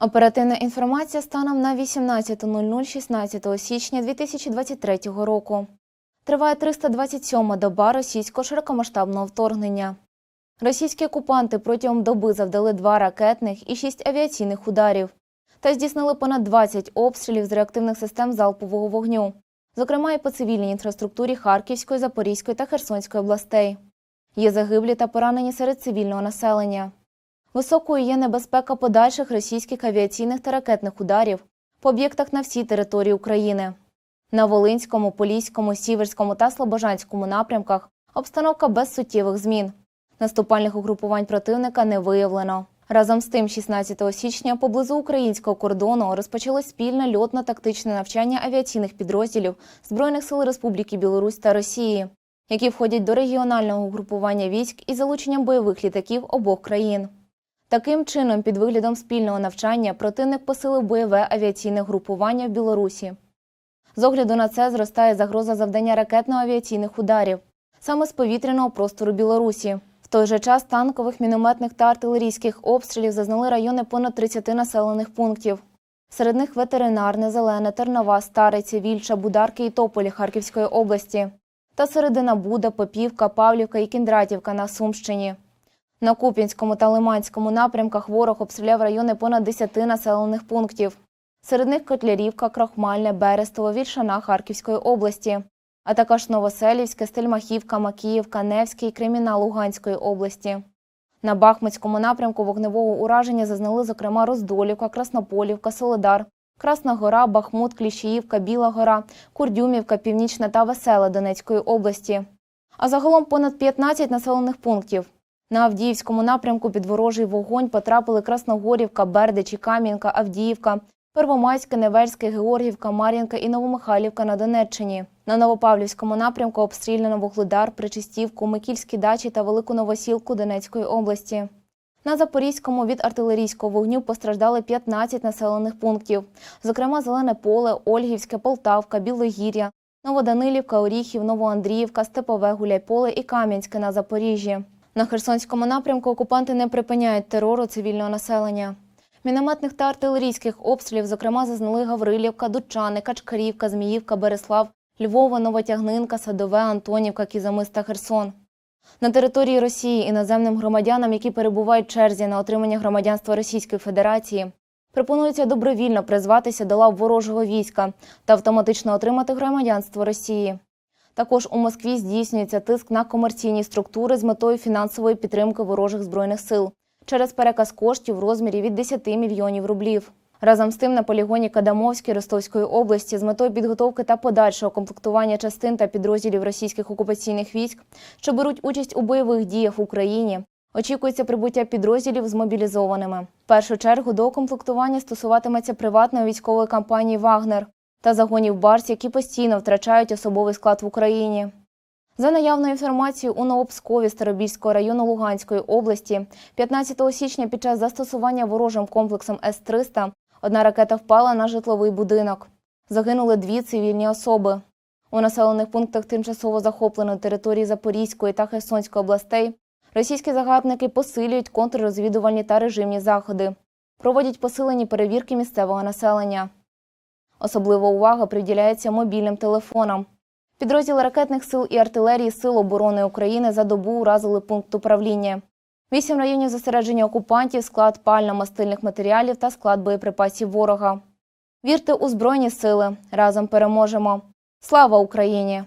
Оперативна інформація станом на 18.00 16 січня 2023 року. Триває 327-ма доба російського широкомасштабного вторгнення. Російські окупанти протягом доби завдали два ракетних і шість авіаційних ударів та здійснили понад 20 обстрілів з реактивних систем залпового вогню, зокрема і по цивільній інфраструктурі Харківської, Запорізької та Херсонської областей. Є загиблі та поранені серед цивільного населення. Високою є небезпека подальших російських авіаційних та ракетних ударів по об'єктах на всій території України. На Волинському, Поліському, Сіверському та Слобожанському напрямках обстановка без суттєвих змін. Наступальних угрупувань противника не виявлено. Разом з тим, 16 січня поблизу українського кордону розпочалось спільне льотно-тактичне навчання авіаційних підрозділів Збройних сил Республіки Білорусь та Росії, які входять до регіонального угрупування військ із залученням бойових літаків обох країн. Таким чином, під виглядом спільного навчання противник посилив бойове авіаційне групування в Білорусі. З огляду на це зростає загроза завдання ракетно-авіаційних ударів саме з повітряного простору Білорусі. В той же час танкових, мінометних та артилерійських обстрілів зазнали райони понад 30 населених пунктів. Серед них ветеринарне, зелене, Тернова, Стариця, Вільча, Бударки і Тополі Харківської області та середина Буда, Попівка, Павлівка і Кіндратівка на Сумщині. На Куп'янському та Лиманському напрямках ворог обстріляв райони понад 10 населених пунктів. Серед них Котлярівка, Крохмальне, Берестово, Вільшана Харківської області, а також Новоселівське, Стельмахівка, Макіївка, Невське і Креміна Луганської області. На Бахмутському напрямку вогневого ураження зазнали, зокрема, Роздолівка, Краснополівка, Солодар, Красна Гора, Бахмут, Кліщіївка, Біла Гора, Курдюмівка, Північна та Весела Донецької області. А загалом понад 15 населених пунктів. На Авдіївському напрямку під ворожий вогонь потрапили Красногорівка, Бердич і Кам'янка, Авдіївка, Первомайське, Невельське, Георгівка, Мар'їнка і Новомихайлівка на Донеччині. На Новопавлівському напрямку обстріляно Вугледар, Причистівку, Микільські дачі та Велику Новосілку Донецької області. На Запорізькому від артилерійського вогню постраждали 15 населених пунктів, зокрема Зелене поле, Ольгівське, Полтавка, Білогір'я, Новоданилівка, Оріхів, Новоандріївка, Степове, Гуляйполе і Кам'янське на Запоріжжі. На Херсонському напрямку окупанти не припиняють терору цивільного населення. Мінометних та артилерійських обстрілів, зокрема, зазнали Гаврилівка, Дучани, Качкарівка, Зміївка, Береслав, Львова, Новотягнинка, Садове, Антонівка, Кізамис та Херсон. На території Росії іноземним громадянам, які перебувають в черзі на отримання громадянства Російської Федерації, пропонується добровільно призватися до лав ворожого війська та автоматично отримати громадянство Росії. Також у Москві здійснюється тиск на комерційні структури з метою фінансової підтримки ворожих збройних сил через переказ коштів в розмірі від 10 мільйонів рублів. Разом з тим на полігоні Кадамовській Ростовської області з метою підготовки та подальшого комплектування частин та підрозділів російських окупаційних військ, що беруть участь у бойових діях в Україні. Очікується прибуття підрозділів з мобілізованими. В першу чергу до комплектування стосуватиметься приватної військової компанії Вагнер та загонів Барс, які постійно втрачають особовий склад в Україні. За наявною інформацією, у Новопскові Старобільського району Луганської області 15 січня під час застосування ворожим комплексом С-300 одна ракета впала на житловий будинок. Загинули дві цивільні особи. У населених пунктах тимчасово захопленої території Запорізької та Херсонської областей російські загарбники посилюють контррозвідувальні та режимні заходи, проводять посилені перевірки місцевого населення. Особлива увага приділяється мобільним телефонам. Підрозділи ракетних сил і артилерії Сил оборони України за добу уразили пункт управління. Вісім районів зосередження окупантів, склад пально-мастильних матеріалів та склад боєприпасів ворога. Вірте у Збройні сили. Разом переможемо. Слава Україні!